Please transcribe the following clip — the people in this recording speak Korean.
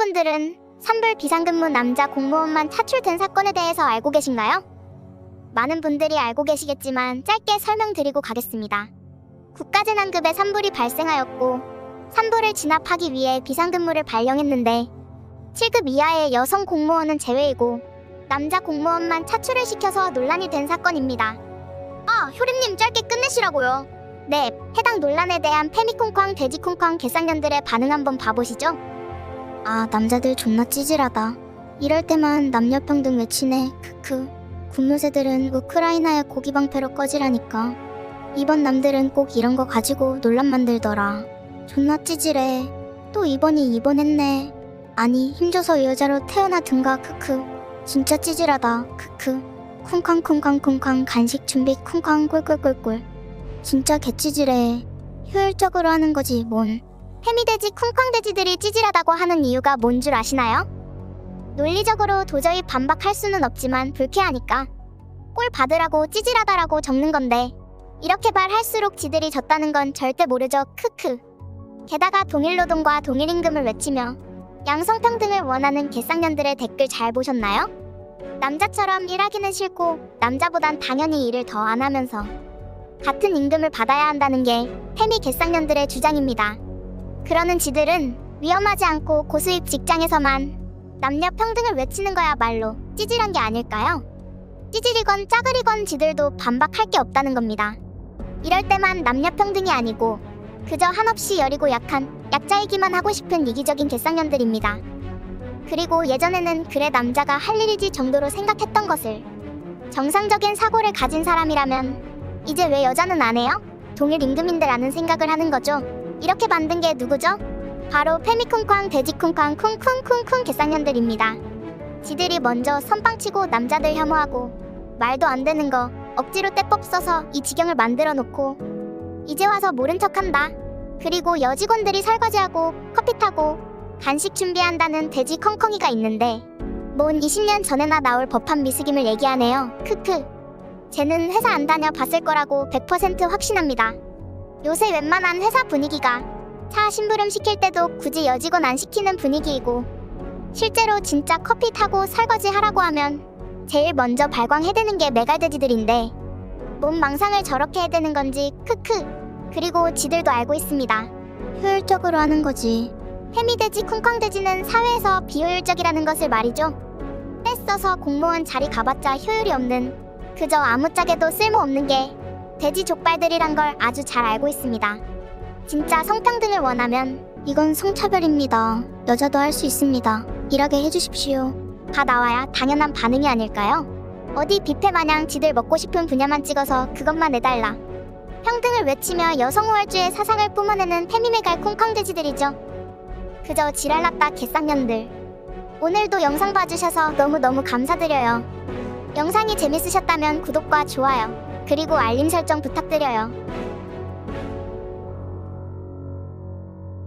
시청자분들은 산불 비상근무 남자 공무원만 차출된 사건에 대해서 알고 계신가요? 많은 분들이 알고 계시겠지만 짧게 설명드리고 가겠습니다. 국가재난급의 산불이 발생하였고 산불을 진압하기 위해 비상근무를 발령했는데 7급 이하의 여성 공무원은 제외이고 남자 공무원만 차출을 시켜서 논란이 된 사건입니다. 아, 효림님 짧게 끝내시라고요. 네, 해당 논란에 대한 페미콩쾅, 돼지콩쾅 개쌍년들의 반응 한번 봐보시죠. 아, 남자들 존나 찌질하다. 이럴 때만 남녀평등 외치네. 크크. 군무새들은 우크라이나의 고기 방패로 꺼지라니까. 이번 남들은 꼭 이런 거 가지고 논란 만들더라. 존나 찌질해. 또 이번이 이번했네. 아니, 힘줘서 여자로 태어나든가. 크크. 진짜 찌질하다. 크크. 쿵쾅 쿵쾅 쿵쾅 간식 준비 쿵쾅 꿀꿀꿀꿀. 진짜 개찌질해. 효율적으로 하는 거지 뭔. 해미돼지 쿵쾅돼지들이 찌질하다고 하는 이유가 뭔 줄 아시나요? 논리적으로 도저히 반박할 수는 없지만 불쾌하니까 꼴 받으라고 찌질하다라고 적는 건데 이렇게 말할수록 지들이 졌다는 건 절대 모르죠 크크 게다가 동일노동과 동일임금을 외치며 양성평등을 원하는 개쌍년들의 댓글 잘 보셨나요? 남자처럼 일하기는 싫고 남자보단 당연히 일을 더 안 하면서 같은 임금을 받아야 한다는 게 해미 개쌍년들의 주장입니다. 그러는 지들은 위험하지 않고 고수입 직장에서만 남녀 평등을 외치는 거야말로 찌질한 게 아닐까요? 찌질이건 짜그리건 지들도 반박할 게 없다는 겁니다. 이럴 때만 남녀 평등이 아니고 그저 한없이 여리고 약한 약자이기만 하고 싶은 이기적인 개쌍년들입니다. 그리고 예전에는 그래 남자가 할 일이지 정도로 생각했던 것을 정상적인 사고를 가진 사람이라면 이제 왜 여자는 안 해요? 동일 임금인데라는 생각을 하는 거죠. 이렇게 만든 게 누구죠? 바로 페미쿵쾅 돼지쿵쾅 쿵쿵쿵쿵 개쌍년들입니다. 지들이 먼저 선빵치고 남자들 혐오하고 말도 안 되는 거 억지로 떼법 써서 이 지경을 만들어 놓고 이제 와서 모른 척한다. 그리고 여직원들이 설거지하고 커피 타고 간식 준비한다는 돼지 컹컹이가 있는데 뭔 20년 전에나 나올 법한 미스김을 얘기하네요. 크크. 쟤는 회사 안 다녀 봤을 거라고 100% 확신합니다. 요새 웬만한 회사 분위기가 차 심부름 시킬 때도 굳이 여직원 안 시키는 분위기이고 실제로 진짜 커피 타고 설거지 하라고 하면 제일 먼저 발광해대는 게 메갈돼지들인데 뭔 망상을 저렇게 해대는 건지 크크. 그리고 지들도 알고 있습니다. 효율적으로 하는 거지. 해미돼지 쿵쾅돼지는 사회에서 비효율적이라는 것을 말이죠. 떼써서 공무원 자리 가봤자 효율이 없는 그저 아무짝에도 쓸모없는 게 돼지 족발들이란 걸 아주 잘 알고 있습니다. 진짜 성평등을 원하면 이건 성차별입니다. 여자도 할 수 있습니다. 일하게 해주십시오. 다 나와야 당연한 반응이 아닐까요? 어디 뷔페 마냥 지들 먹고 싶은 분야만 찍어서 그것만 내달라. 평등을 외치며 여성 우월주의 사상을 뿜어내는 페미메갈 콩쾅돼지들이죠. 그저 지랄났다 개쌍년들. 오늘도 영상 봐주셔서 너무너무 감사드려요. 영상이 재밌으셨다면 구독과 좋아요, 그리고 알림 설정 부탁드려요.